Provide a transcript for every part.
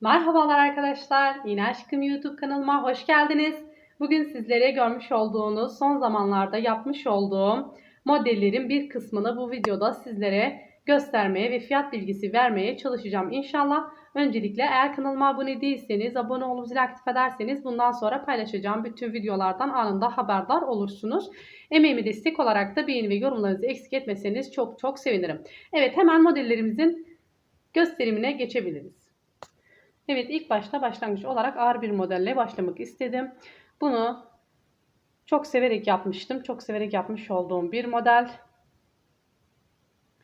Merhabalar arkadaşlar. Yine Aşkım YouTube kanalıma hoş geldiniz. Bugün sizlere görmüş olduğunuz son zamanlarda yapmış olduğum modellerin bir kısmını bu videoda sizlere göstermeye ve fiyat bilgisi vermeye çalışacağım inşallah. Öncelikle eğer kanalıma abone değilseniz abone olup zil aktif ederseniz bundan sonra paylaşacağım bütün videolardan anında haberdar olursunuz. Emeğimi destek olarak da beğeni ve yorumlarınızı eksik etmeseniz çok çok sevinirim. Evet hemen modellerimizin gösterimine geçebiliriz. Evet ilk başta başlangıç olarak ağır bir modelle başlamak istedim. Bunu çok severek yapmıştım. Çok severek yapmış olduğum bir model.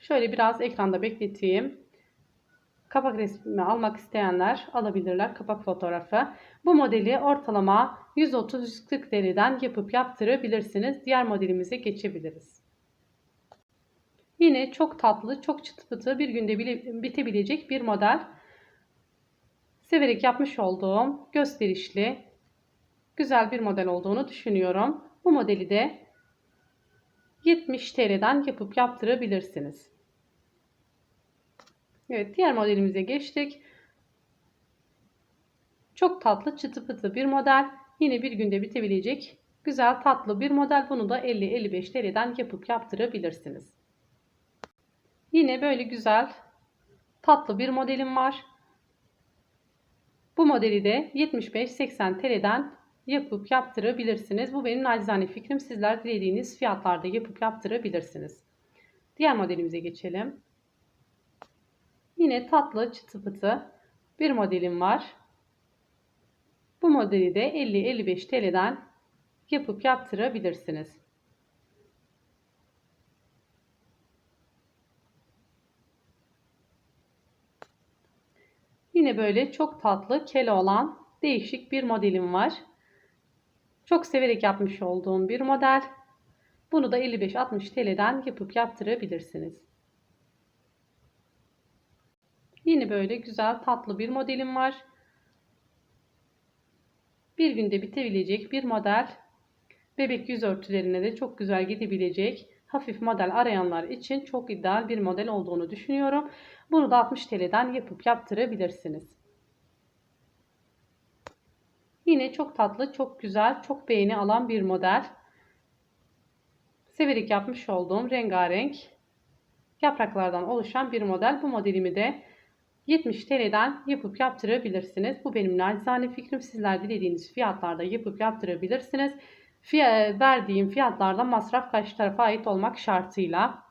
Şöyle biraz ekranda bekleteyim. Kapak resmini almak isteyenler alabilirler kapak fotoğrafı. Bu modeli ortalama 130-140 deriden yapıp yaptırabilirsiniz. Diğer modelimize geçebiliriz. Yine çok tatlı, çok çıtı pıtı bir günde bile bitebilecek bir model. Severek yapmış olduğum gösterişli, güzel bir model olduğunu düşünüyorum. Bu modeli de 70 TL'den yapıp yaptırabilirsiniz. Evet diğer modelimize geçtik. Çok tatlı çıtı pıtı bir model. Yine bir günde bitebilecek güzel tatlı bir model. Bunu da 50-55 TL'den yapıp yaptırabilirsiniz. Yine böyle güzel tatlı bir modelim var. Bu modeli de 75-80 TL'den yapıp yaptırabilirsiniz. Bu benim nacizane fikrim. Sizler dilediğiniz fiyatlarda yapıp yaptırabilirsiniz. Diğer modelimize geçelim. Yine tatlı çıtı pıtı bir modelim var. Bu modeli de 50-55 TL'den yapıp yaptırabilirsiniz. Yine böyle çok tatlı kele olan değişik bir modelim var. Çok severek yapmış olduğum bir model. Bunu da 55-60 TL'den yapıp yaptırabilirsiniz. Yine böyle güzel tatlı bir modelim var. Bir günde bitebilecek bir model. Bebek yüz örtülerine de çok güzel gidebilecek hafif model arayanlar için çok ideal bir model olduğunu düşünüyorum. Bunu da 60 TL'den yapıp yaptırabilirsiniz. Yine çok tatlı, çok güzel, çok beğeni alan bir model. Severek yapmış olduğum rengarenk yapraklardan oluşan bir model. Bu modelimi de 70 TL'den yapıp yaptırabilirsiniz. Bu benim nacizane fikrim. Sizler dilediğiniz fiyatlarda yapıp yaptırabilirsiniz. Fiyat, verdiğim fiyatlarda masraf karşı tarafa ait olmak şartıyla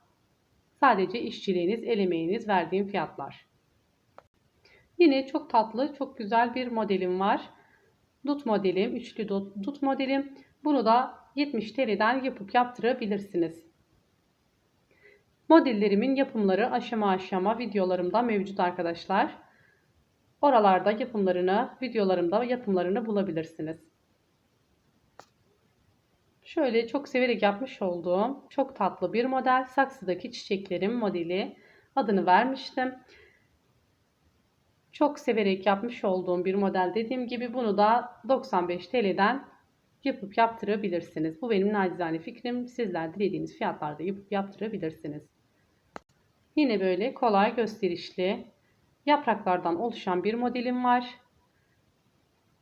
sadece işçiliğiniz, el emeğiniz verdiğim fiyatlar. Yine çok tatlı, çok güzel bir modelim var. Dut modelim, üçlü dut, dut modelim. Bunu da 70 TL'den yapıp yaptırabilirsiniz. Modellerimin yapımları aşama aşama videolarımda mevcut arkadaşlar. Oralarda yapımlarını, videolarımda yapımlarını bulabilirsiniz. Şöyle çok severek yapmış olduğum çok tatlı bir model. Saksıdaki çiçeklerim modeli adını vermiştim. Çok severek yapmış olduğum bir model dediğim gibi bunu da 95 TL'den yapıp yaptırabilirsiniz. Bu benim nacizane fikrim. Sizler dilediğiniz fiyatlarda yapıp yaptırabilirsiniz. Yine böyle kolay gösterişli yapraklardan oluşan bir modelim var.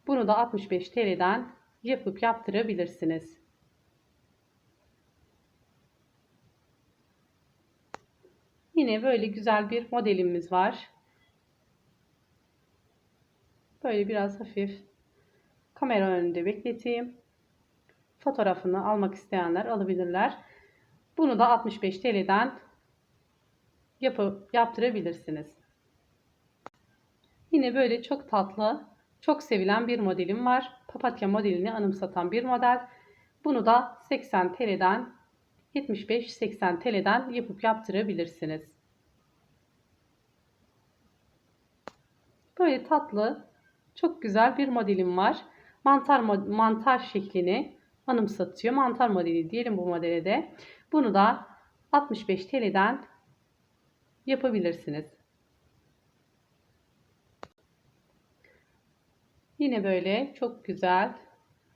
Bunu da 65 TL'den yapıp yaptırabilirsiniz. Yine böyle güzel bir modelimiz var. Böyle biraz hafif kamera önünde bekleteyim. Fotoğrafını almak isteyenler alabilirler. Bunu da 65 TL'den yapıp yaptırabilirsiniz. Yine böyle çok tatlı, çok sevilen bir modelim var. Papatya modelini anımsatan bir model. Bunu da 80 TL'den 75-80 TL'den yapıp yaptırabilirsiniz. Böyle tatlı, çok güzel bir modelim var. Mantar mantar şeklini anımsatıyor. Mantar modeli diyelim bu modele de. Bunu da 65 TL'den yapabilirsiniz. Yine böyle çok güzel,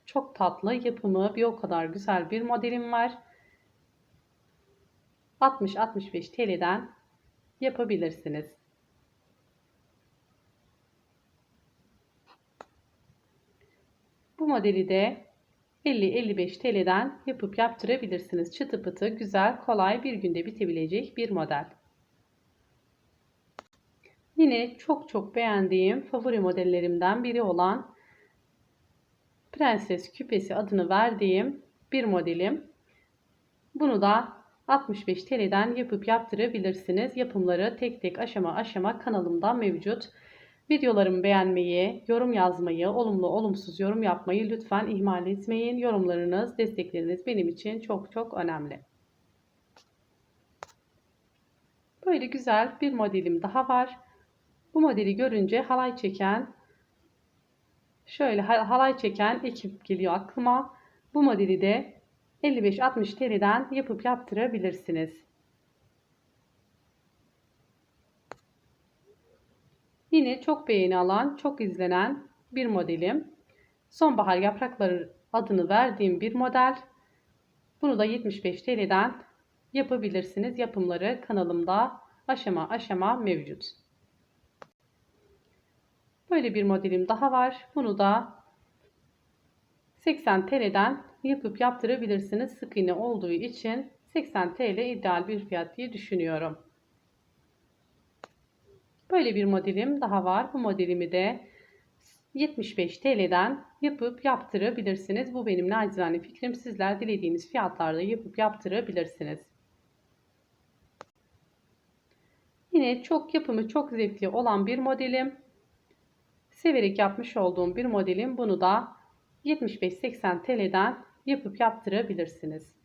çok tatlı yapımı bir o kadar güzel bir modelim var. 60-65 TL'den yapabilirsiniz. Bu modeli de 50-55 TL'den yapıp yaptırabilirsiniz. Çıtı pıtı, güzel, kolay bir günde bitebilecek bir model. Yine çok çok beğendiğim favori modellerimden biri olan Prenses Küpesi adını verdiğim bir modelim. Bunu da 65 TL'den yapıp yaptırabilirsiniz. Yapımları tek tek aşama aşama kanalımda mevcut. Videolarımı beğenmeyi, yorum yazmayı, olumlu olumsuz yorum yapmayı lütfen ihmal etmeyin. Yorumlarınız, destekleriniz benim için çok çok önemli. Böyle güzel bir modelim daha var. Bu modeli görünce halay çeken şöyle halay çeken ekip geliyor aklıma. Bu modeli de 55-60 TL'den yapıp yaptırabilirsiniz. Yine çok beğeni alan, çok izlenen bir modelim. Sonbahar yaprakları adını verdiğim bir model. Bunu da 75 TL'den yapabilirsiniz. Yapımları kanalımda aşama aşama mevcut. Böyle bir modelim daha var. Bunu da 80 TL'den yapıp yaptırabilirsiniz. Sık iğne olduğu için 80 TL ideal bir fiyat diye düşünüyorum. Böyle bir modelim daha var. Bu modelimi de 75 TL'den yapıp yaptırabilirsiniz. Bu benim nacizane fikrim. Sizler dilediğiniz fiyatlarda yapıp yaptırabilirsiniz. Yine çok yapımı çok zevkli olan bir modelim. Severek yapmış olduğum bir modelim. Bunu da 75-80 TL'den yapıp yaptırabilirsiniz.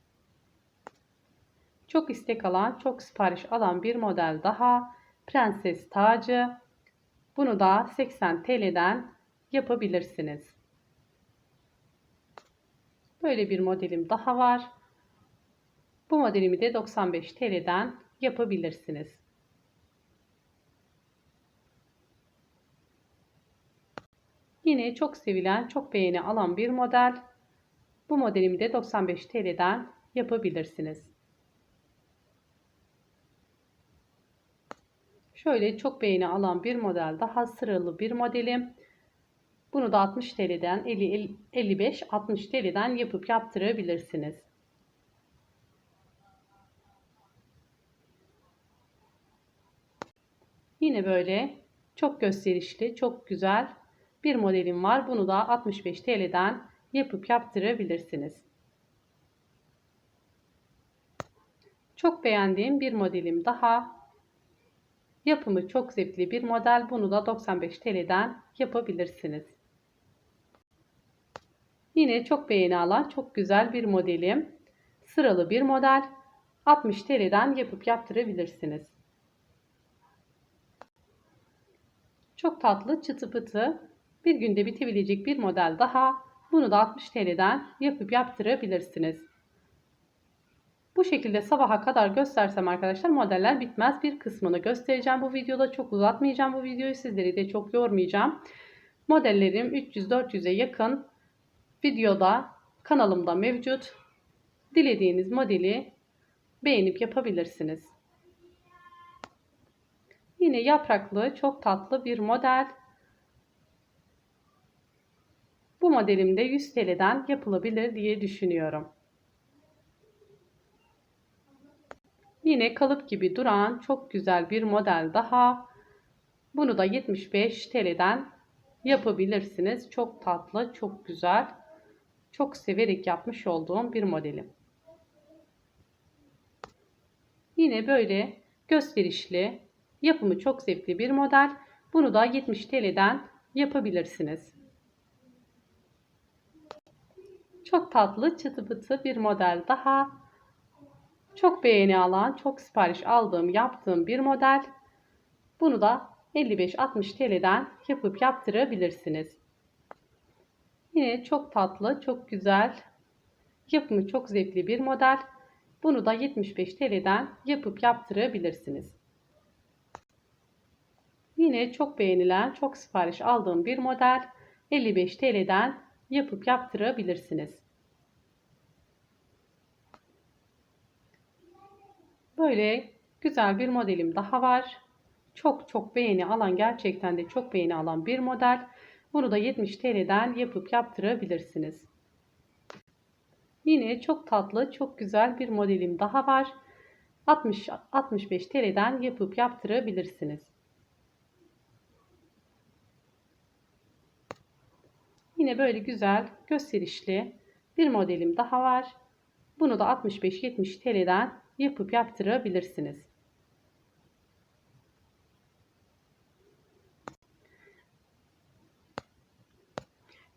Çok istek alan, çok sipariş alan bir model daha. Prenses tacı. Bunu da 80 TL'den yapabilirsiniz. Böyle bir modelim daha var. Bu modelimi de 95 TL'den yapabilirsiniz. Yine çok sevilen, çok beğeni alan bir model. Bu modelimi de 95 TL'den yapabilirsiniz. Şöyle çok beğeni alan bir model daha sıralı bir modelim. Bunu da 60 TL'den 50, 55 60 TL'den yapıp yaptırabilirsiniz. Yine böyle çok gösterişli, çok güzel bir modelim var. Bunu da 65 TL'den yapıp yaptırabilirsiniz. Çok beğendiğim bir modelim daha. Yapımı çok zevkli bir model. Bunu da 95 TL'den yapabilirsiniz. Yine çok beğeni alan çok güzel bir modelim. Sıralı bir model. 60 TL'den yapıp yaptırabilirsiniz. Çok tatlı çıtı pıtı bir günde bitebilecek bir model daha. Bunu da 60 TL'den yapıp yaptırabilirsiniz. Bu şekilde sabaha kadar göstersem arkadaşlar modeller bitmez. Bir kısmını göstereceğim bu videoda. Çok uzatmayacağım bu videoyu. Sizleri de çok yormayacağım. Modellerim 300-400'e yakın videoda kanalımda mevcut. Dilediğiniz modeli beğenip yapabilirsiniz. Yine yapraklı çok tatlı bir model. Bu modelimde 100 TL'den yapılabilir diye düşünüyorum. Yine kalıp gibi duran çok güzel bir model daha. Bunu da 75 TL'den yapabilirsiniz. Çok tatlı, çok güzel. Çok severek yapmış olduğum bir modelim. Yine böyle gösterişli, yapımı çok zevkli bir model. Bunu da 70 TL'den yapabilirsiniz. Çok tatlı çıtı pıtı bir model daha. Çok beğeni alan, çok sipariş aldığım, yaptığım bir model. Bunu da 55-60 TL'den yapıp yaptırabilirsiniz. Yine çok tatlı, çok güzel, yapımı çok zevkli bir model. Bunu da 75 TL'den yapıp yaptırabilirsiniz. Yine çok beğenilen, çok sipariş aldığım bir model. 55 TL'den yapıp yaptırabilirsiniz. Böyle güzel bir modelim daha var. Çok çok beğeni alan gerçekten de çok beğeni alan bir model. Bunu da 70 TL'den yapıp yaptırabilirsiniz. Yine çok tatlı, çok güzel bir modelim daha var. 60 65 TL'den yapıp yaptırabilirsiniz. Yine böyle güzel, gösterişli bir modelim daha var. Bunu da 65-70 TL'den yapıp yaptırabilirsiniz.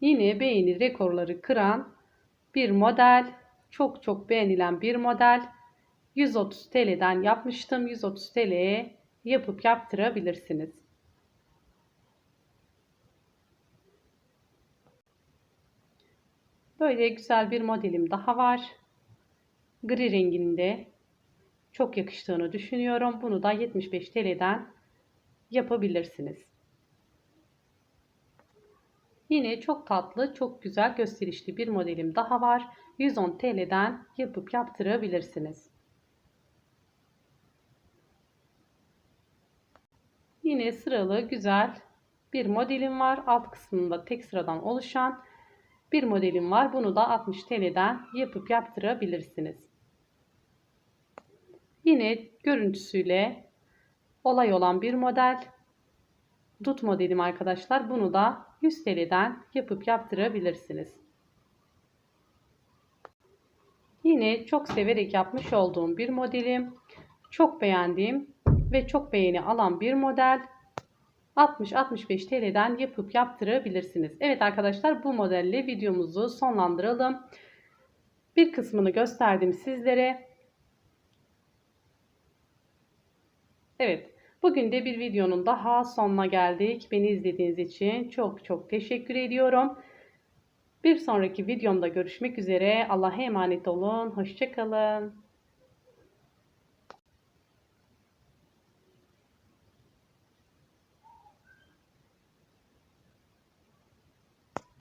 Yine beğeni rekorları kıran bir model. Çok çok beğenilen bir model. 130 TL'den yapmıştım. 130 TL'ye yapıp yaptırabilirsiniz. Böyle güzel bir modelim daha var. Gri renginde çok yakıştığını düşünüyorum. Bunu da 75 TL'den yapabilirsiniz. Yine çok tatlı, çok güzel gösterişli bir modelim daha var. 110 TL'den yapıp yaptırabilirsiniz. Yine sıralı güzel bir modelim var. Alt kısmında tek sıradan oluşan bir modelim var. Bunu da 60 TL'den yapıp yaptırabilirsiniz. Yine görüntüsüyle olay olan bir model. Dut modelim arkadaşlar. Bunu da 100 TL'den yapıp yaptırabilirsiniz. Yine çok severek yapmış olduğum bir modelim. Çok beğendiğim ve çok beğeni alan bir model. 60-65 TL'den yapıp yaptırabilirsiniz. Evet arkadaşlar bu modelle videomuzu sonlandıralım. Bir kısmını gösterdim sizlere. Evet bugün de bir videonun daha sonuna geldik. Beni izlediğiniz için çok çok teşekkür ediyorum. Bir sonraki videomda görüşmek üzere. Allah'a emanet olun. Hoşçakalın.